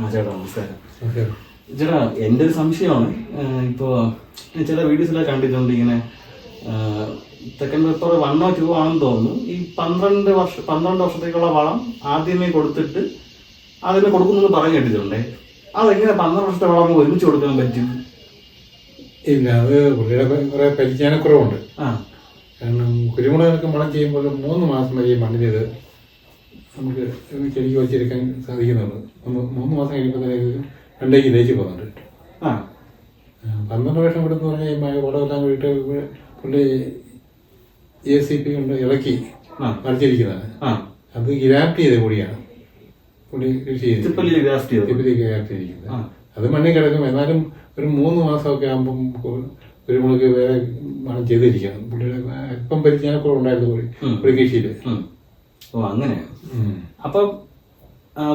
ആ ചേട്ടാ നമസ്കാരം. ചേട്ടാ എന്റെ ഒരു സംശയമാണ്. ഇപ്പോൾ ഇപ്പോ ചില വീഡിയോസിലൊക്കെ കണ്ടിട്ടുണ്ട് ഇങ്ങനെ തെക്കൻ പേപ്പർ വണ്ണോ ടൂ ആണെന്ന് തോന്നുന്നു. ഈ പന്ത്രണ്ട് വർഷം പന്ത്രണ്ട് വർഷത്തേക്കുള്ള വളം ആദ്യമേ കൊടുത്തിട്ട് അതിന് കൊടുക്കുന്നു പറഞ്ഞു കേട്ടിട്ടുണ്ടേ? അതെങ്ങനെ പന്ത്രണ്ട് വർഷത്തെ വളം ഒരുമിച്ച് കൊടുക്കാൻ പറ്റും? ഇല്ല അത് പുള്ളിയുടെ കുറെ പരിജ്ഞാനക്കുറവുണ്ട്. ആ. കാരണം കുരുമുളകൊക്കെ മണം ചെയ്യുമ്പോൾ മൂന്ന് മാസം വരെ മണ്ണിൽ നമുക്ക് ചെടിക്ക് വെച്ചെടുക്കാൻ സാധിക്കുന്നുണ്ട് നമ്മൾ മൂന്ന് മാസം കഴിയുമ്പോഴത്തേക്ക് രണ്ടേക്ക് തേച്ച് പോകുന്നുണ്ട്. ആ. പന്ത്രണ്ട് വർഷം കൊടുത്തു പറഞ്ഞാൽ ഈ മഴ കുളമെല്ലാം വീട്ട് പുള്ളി എ സി പി കൊണ്ട് ഇളക്കി വരച്ചിരിക്കുന്നതാണ് മറിച്ചിരിക്കുന്നതാണ്. ആ. അത് ഗ്രാഫ്റ്റ് ചെയ്ത കൂടിയാണ് പുള്ളി കൃഷി ചെയ്ത് ഗ്രാഫ്റ്റ് ചെയ്തിരിക്കുന്നത്. അത് മണ്ണിൽ കിടക്കും. എന്നാലും ഒരു മൂന്ന് മാസമൊക്കെ ആകുമ്പം ഒരു കുരുമുളക് വേറെ മണം ചെയ്തിരിക്കണം പുള്ളിയുടെ അല്പം പരിജ്ഞാനക്കുറവ് ഉണ്ടായിരുന്നു പുള്ളി കൃഷിയിൽ. ഓ അങ്ങനെ അപ്പൊ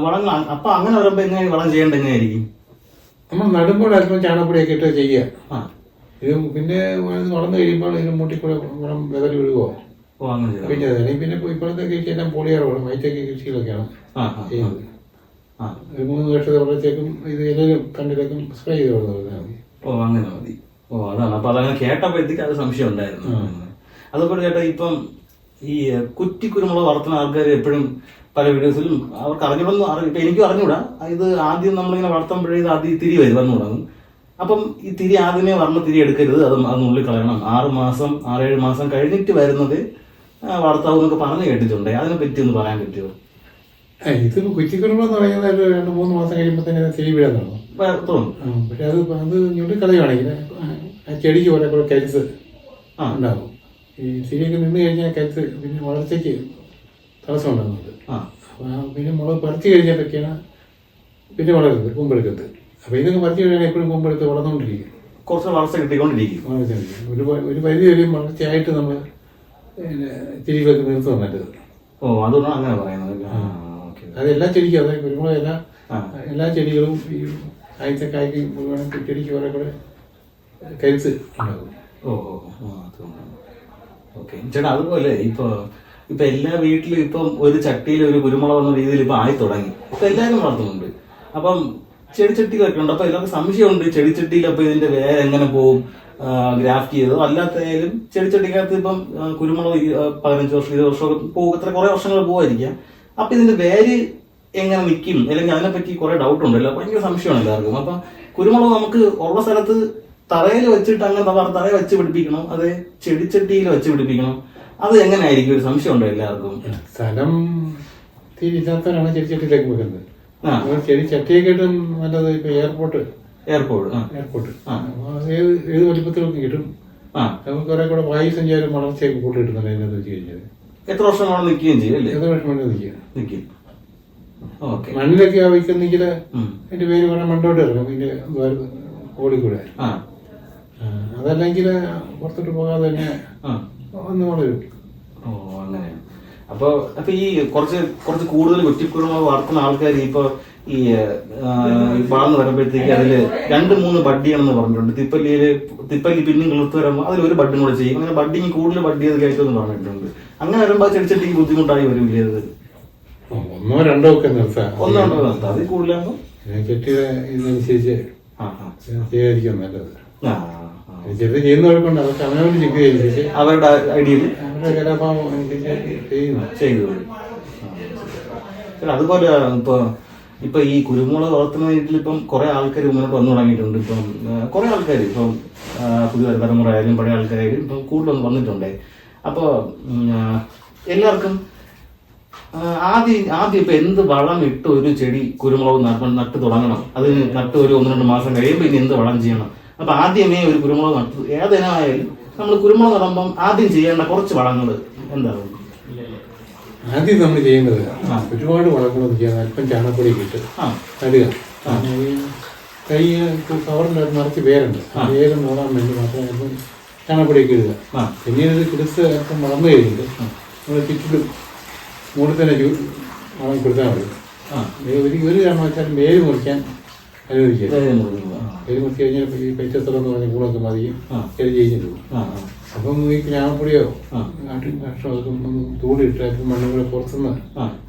വളം അപ്പൊ അങ്ങനെ വരുമ്പോ എങ്ങനെ വളം ചെയ്യേണ്ട എങ്ങനെയായിരിക്കും? നമ്മൾ നടുമ്പോൾ അല്പം ചാണകപ്പൊടിയൊക്കെ ഇട്ട് ചെയ്യുക. ആ. ഇത് പിന്നെ വളർന്നു കഴിയുമ്പോൾ ഇതിന് മൂട്ടി കൂടെ വളം വിതറി വിടുവോ? പിന്നെ പിന്നെ ഇപ്പൊ ഇപ്പോഴത്തെ കൃഷി എല്ലാം പോളിയാറ് വളം വൈറ്റൊക്കെ കൃഷികളൊക്കെയാണ്. ആ ആ, ആ. ചെയ്യുന്നത്. ഒരു മൂന്ന് വർഷത്തെ വളർച്ചയ്ക്കും ഇത് എല്ലാവരും കണ്ടിലേക്കും സ്പ്രേ ചെയ്ത് കൊടുത്താൽ മതി. ഓ അങ്ങനെ മതി. ഓ അതാണ്. അപ്പൊ അതങ്ങനെ കേട്ടപ്പോഴത്തേക്ക് അത് സംശയം ഉണ്ടായിരുന്നു. അതുപോലെ ചേട്ടാ ഇപ്പം ഈ കുറ്റി കുരുമുളക് വളർത്തുന്ന ആൾക്കാർ എപ്പോഴും പല വീഡിയോസിലും അവർക്ക് അറിഞ്ഞൂടൊന്നും അറി ഇപ്പൊ എനിക്കും അറിഞ്ഞൂടാ. ഇത് ആദ്യം നമ്മളിങ്ങനെ വളർത്തുമ്പോഴേ ഇത് ആദ്യം തിരി വരും വന്നുകൂടാകും അപ്പം ഈ തിരി ആദ്യമേ വർണ തിരി എടുക്കരുത് അത് അത് നുള്ളി കളയണം ആറ് മാസം ആറേഴ് മാസം കഴിഞ്ഞിട്ട് വരുന്നത് വളർത്താവും എന്നൊക്കെ പറഞ്ഞു കേട്ടിട്ടുണ്ട്. അതിനെ പറ്റി ഒന്ന് പറയാൻ പറ്റുമോ? ഇത് കുറ്റിക്കുരുമെന്ന് പറയുന്നത് ഒരു രണ്ട് മൂന്ന് മാസം കഴിയുമ്പോൾ തന്നെ തിരി വീഴാൻ തുടങ്ങും. പക്ഷെ അത് അത് ഞൊട്ടി കളയുവാണെങ്കിൽ ചെടിക്ക് പോലെ ആ. ഉണ്ടാകും ഈ തിരിയൊക്കെ നിന്ന് കഴിഞ്ഞാൽ കരുത്ത് പിന്നെ വളർച്ചയ്ക്ക് തടസ്സം ഉണ്ടാകുന്നുണ്ട് ആ പിന്നെ മുളക് പറിച്ചു കഴിഞ്ഞിട്ടൊക്കെയാണ് പിന്നെ വളരുന്നത് കുമ്പെടുക്കത്ത്. അപ്പോൾ ഇതൊക്കെ പറിച്ചു കഴിഞ്ഞാൽ എപ്പോഴും കുമ്പെടുത്ത് വളർന്നുകൊണ്ടിരിക്കും. കുറച്ച് വളർച്ച കിട്ടിക്കൊണ്ടിരിക്കും. ഒരു ഒരു പരിധി വരെയും വളർച്ചയായിട്ട് നമ്മൾ ചെടികളൊക്കെ നിർത്തുക നല്ലത്. ഓ അതൊന്നും അങ്ങനെ പറയുന്നത്. അതെല്ലാ ഓക്കെ. അത് എല്ലാ ചെടിക്കും അതായത് കുരുമുളക് എല്ലാ എല്ലാ ചെടികളും ഈ ആദ്യത്തെ കായ്ക്കും മുഴുവൻ ചെടിക്ക് കുറെ കൂടെ കരുത്ത് ഉണ്ടാകും. ഓ ഓ ഓ അതുകൊണ്ടാണ്. ഓക്കെ. ചേട്ടാ അതുപോലെ ഇപ്പൊ ഇപ്പൊ എല്ലാ വീട്ടിലും ഇപ്പം ഒരു ചട്ടിയിൽ ഒരു കുരുമുളക് എന്ന രീതിയിൽ ഇപ്പൊ ആയി തുടങ്ങി. ഇപ്പൊ എല്ലാവരും വളർത്തുന്നുണ്ട്. അപ്പം ചെടിച്ചട്ടികളൊക്കെ ഉണ്ട് അപ്പൊ എല്ലാവർക്കും സംശയമുണ്ട് ചെടിച്ചട്ടിയിൽ അപ്പൊ ഇതിന്റെ വേര് എങ്ങനെ പോകും ഗ്രാഫ്റ്റ് ചെയ്തോ അല്ലാത്തതായാലും ചെടിച്ചട്ടിക്കകത്ത് ഇപ്പം കുരുമുളക് പതിനഞ്ച് വർഷം ഇരുപത് വർഷം പോകും. അത്ര കുറെ വർഷങ്ങൾ പോകുമായിരിക്കാം അപ്പൊ ഇതിന്റെ വേര് എങ്ങനെ നിൽക്കും? അല്ലെങ്കിൽ അതിനെപ്പറ്റി കുറെ ഡൗട്ട് ഉണ്ടല്ലോ. ഭയങ്കര സംശയമാണ് എല്ലാവർക്കും. അപ്പൊ കുരുമുളക് നമുക്ക് ഉള്ള സ്ഥലത്ത് തറയിൽ വെച്ചിട്ട് അങ്ങനെ തറ- തറയിൽ വെച്ച് പിടിപ്പിക്കണം. അത് ചെടിച്ചട്ടിയിൽ വെച്ച് പിടിപ്പിക്കണം. അത് എങ്ങനെയായിരിക്കും? ഒരു സംശയം ഉണ്ടോ എല്ലാവർക്കും? സ്ഥലം തിരിച്ചാത്തവരാണ് ചെടിച്ചട്ടിയിലേക്ക് വെക്കുന്നത്. ആ. അപ്പോൾ ചെടി ചട്ടിയൊക്കെ ഇട്ടും നല്ലത് ഇപ്പൊ എയർപോർട്ട്. Airport airport. ഏത് ഏത് വലിപ്പത്തിലൊക്കെ കിട്ടും. ആ. നമുക്ക് കുറെ കൂടെ വായു സഞ്ചാരം വളർച്ചയൊക്കെ കൂട്ടി കിട്ടുന്നുണ്ട് അതിനകത്ത് വെച്ച് കഴിഞ്ഞാൽ എത്ര വർഷം വേണം നിൽക്കുകയും ചെയ്യും അല്ലേ? വർഷം വേണം നിൽക്കുക നിൽക്കും. ഓക്കെ. മണ്ണിലൊക്കെ വയ്ക്കുന്നെങ്കിൽ. അതിന്റെ പേര് പറഞ്ഞാൽ മണ്ടോട്ട് ഇറങ്ങും. ഇതിന്റെ കോളിക്കൂടെ അതല്ലെങ്കിൽ പുറത്തോട്ട് പോകാതെ തന്നെ ഒന്ന് വളരും ഓ അങ്ങനെ. അപ്പൊ അപ്പൊ ഈ കുറച്ച് കുറച്ച് കൂടുതൽ കുറ്റിക്കുരുമുളക് വളർത്തുന്ന ആൾക്കാർ ഇപ്പൊ ഈ വളർന്നു വരുമ്പോഴത്തേക്ക് അതിൽ രണ്ട് മൂന്ന് ബഡ്ഡിയാണെന്ന് പറഞ്ഞിട്ടുണ്ട്. തിപ്പല്ലിയിൽ തിപ്പല്ലി പിന്നെയും കിളിർത്ത് വരുമ്പോൾ അതിൽ ഒരു ബഡ്ഡും കൂടെ ചെയ്യും. അങ്ങനെ ബഡ്ഡിങ് കൂടുതൽ ബഡ്ഡി അത് കയറ്റുമെന്ന് പറഞ്ഞിട്ടുണ്ട്. അങ്ങനെ വരുമ്പോൾ ചെടിച്ചട്ടിക്ക് ബുദ്ധിമുട്ടായി വരില്ലേ അത്? ഒന്നോ രണ്ടോ ഒക്കെ നിർത്താം ഒന്നുണ്ടോ നിർത്താം അതിൽ കൂടുതലാകുമ്പോൾ പിന്നെ ആ ആ. ചെയ്യാതിരിക്കും നല്ലത്. അതൊക്കെ ചിക്കുകയനുസരിച്ച് അവരുടെ ഐഡിയയിൽ ചെയ്യുന്നു. അതുപോലെ ഇപ്പൊ ഇപ്പൊ ഈ കുരുമുളക് വളർത്തുന്ന വീട്ടിൽ ഇപ്പം കുറെ ആൾക്കാർ മുന്നോട്ട് വന്നു തുടങ്ങിയിട്ടുണ്ട്. ഇപ്പം കുറെ ആൾക്കാർ ഇപ്പം പുതിയ തലമുറ ആയാലും പഴയ ആൾക്കാരായാലും ഇപ്പം കൂടുതൽ വന്നിട്ടുണ്ട്. അപ്പോൾ എല്ലാവർക്കും ആദ്യം ആദ്യം ഇപ്പൊ എന്ത് വളം ഇട്ട് ഒരു ചെടി കുരുമുളക് നട്ട് നട്ട് തുടങ്ങണം? അത് നട്ട് ഒരു ഒന്ന് രണ്ട് മാസം കഴിയുമ്പോൾ ഇനി എന്ത് വളം ചെയ്യണം? അപ്പൊ ആദ്യമേ ഒരു കുരുമുളക് നട്ടു. ഏതിനായാലും നമ്മൾ കുരുമുളക് നടുമ്പം ആദ്യം ചെയ്യേണ്ട കുറച്ച് വളങ്ങൾ എന്താണ് ആദ്യം നമ്മൾ ചെയ്യുന്നത് ഒരുപാട് വളങ്ങളൊന്നും ചെയ്യാൻ അല്പം ചാണകപ്പൊടി ഇട്ട് കടുക നടുക. കൈ കവറിന്റെ നിറച്ച് പേരുണ്ട് ആ. നോടാൻ വേണ്ടി മാത്രം അല്പം ചാണകപ്പൊടിയൊക്കെ ഇടുക. ആ. പിന്നീട് ഇത് കിടസ് അല്പം വളർന്നു കഴിഞ്ഞിട്ട് നമ്മൾ ചുറ്റിലും മൂടി തന്നെ വളം കൊടുത്താൽ മതി. ഒരു ഒരു കാരണം വെച്ചാൽ വേര് മുറിക്കാൻ അനുവദിക്കുക വേര് മുറിച്ച് കഴിഞ്ഞാൽ ഈ പൈറ്റസ്ഥലം എന്ന് പറഞ്ഞ കൂടൊക്കെ മതി ആ. ചെടി ആ അപ്പം ഈ ഗ്രാമപ്പൊടിയോ ആ. നാട്ടിൻ ഭക്ഷണമൊക്കെ ഒന്ന് തൂളിയിട്ട് അപ്പം മണ്ണും കൂടെ പുറത്തുനിന്ന്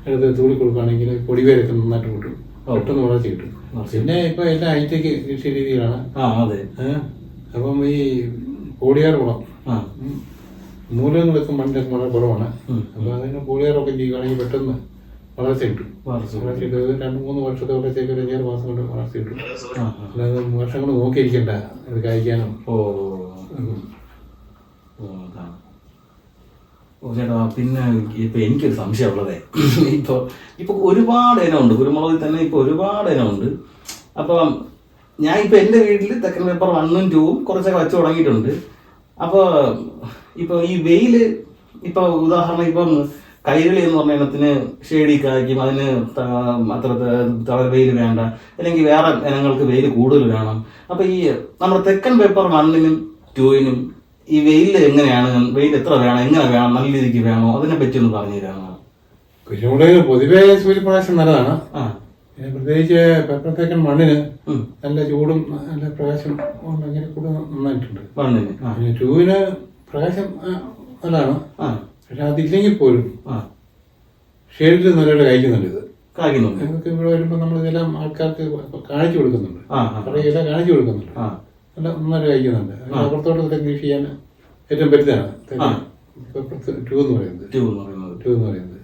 എടുത്ത് തൂളി കൊടുക്കുകയാണെങ്കിൽ പൊടിവേരൊക്കെ നന്നായിട്ട് കിട്ടും പെട്ടെന്ന് വളർച്ച കിട്ടും. പിന്നെ ഇപ്പൊ എല്ലാം ഹൈടെക് കൃഷി രീതികളാണ് ആ അതെ. ഏഹ് അപ്പം ഈ കോടിയാർ കുളം. ആ. ഉം, മൂലങ്ങളൊക്കെ മണ്ണിലൊക്കെ വളരെ കുറവാണ്. അപ്പൊ അതിന് കോടിയാറൊക്കെ ചെയ്യുകയാണെങ്കിൽ പെട്ടെന്ന് വളർച്ച കിട്ടും രണ്ടു മൂന്ന് വർഷത്തെ വളർച്ചയൊക്കെ ഒരു അഞ്ചാറ് മാസം കൊണ്ട് വളർച്ച കിട്ടും വർഷം കൊണ്ട് അല്ലാതെ നോക്കിയിരിക്കണ്ട. ഇത് കഴിക്കാനും. ഓ ഓ, ചേട്ടാ പിന്നെ ഇപ്പൊ എനിക്കൊരു സംശയമുള്ളതേ ഇപ്പൊ ഇപ്പൊ ഒരുപാട് ഇനമുണ്ട്. കുരുമുളകിൽ തന്നെ ഇപ്പൊ ഒരുപാട് ഇനമുണ്ട്. അപ്പം ഞാൻ ഇപ്പൊ എന്റെ വീട്ടിൽ തെക്കൻ പേപ്പർ വണ്ണും ടൂവും കുറച്ചൊക്കെ വെച്ച് തുടങ്ങിയിട്ടുണ്ട്. അപ്പൊ ഇപ്പൊ ഈ വെയിൽ ഇപ്പൊ ഉദാഹരണം ഇപ്പം കൈരളി എന്ന് പറഞ്ഞ ഇനത്തിന് ഷേഡി കായ്ക്കും അതിന് അത്ര തളർ വെയിൽ വേണ്ട അല്ലെങ്കിൽ വേറെ ഇനങ്ങൾക്ക് വെയിൽ കൂടുതൽ വേണം. അപ്പൊ ഈ നമ്മുടെ തെക്കൻ പേപ്പർ വണ്ണിനും ടൂവിനും ഈ വെയിൽ എങ്ങനെയാണ് വെയിൽ എത്ര വേണം എങ്ങനെ വേണം നല്ല രീതിക്ക് വേണോ അതിനെ പറ്റി ഒന്ന് പറഞ്ഞു തരാമോ? കുരുമുളകിന് പൊതുവേ സൂര്യപ്രകാശം നല്ലതാണ്. ആ. പിന്നെ പ്രത്യേകിച്ച് പെപ്പറത്തേക്കൻ മണ്ണിന്. നല്ല ചൂടും നല്ല പ്രകാശം ഉണ്ടെങ്കിൽ കൂടുതൽ നന്നായിട്ടുണ്ട്. മണ്ണിന് ടൂവിന് പ്രകാശം നല്ലതാണ്. ആ. പക്ഷെ അതില്ലെങ്കിൽ പോലും ആ. ഷെയ്ഡിൽ കഴിക്കുന്നുണ്ട് ഇത് കായ്ക്കുന്നുണ്ട് ഞങ്ങൾക്ക് ഇവിടെ വരുമ്പോൾ നമ്മൾ ഇതെല്ലാം ആൾക്കാർക്ക് കാണിച്ചു കൊടുക്കുന്നുണ്ട്. കുറേ ഇല കാണിച്ചു കൊടുക്കുന്നുണ്ട്. ആ. നല്ല നന്നായിട്ട് കഴിക്കുന്നുണ്ട് അപ്പുറത്തോട്ടൊക്കെ കൃഷി ചെയ്യാൻ ഏറ്റവും പറ്റുന്നതാണ് ടൂ എന്ന് പറയുന്നത്. ടൂ എന്ന് പറയുന്നത്.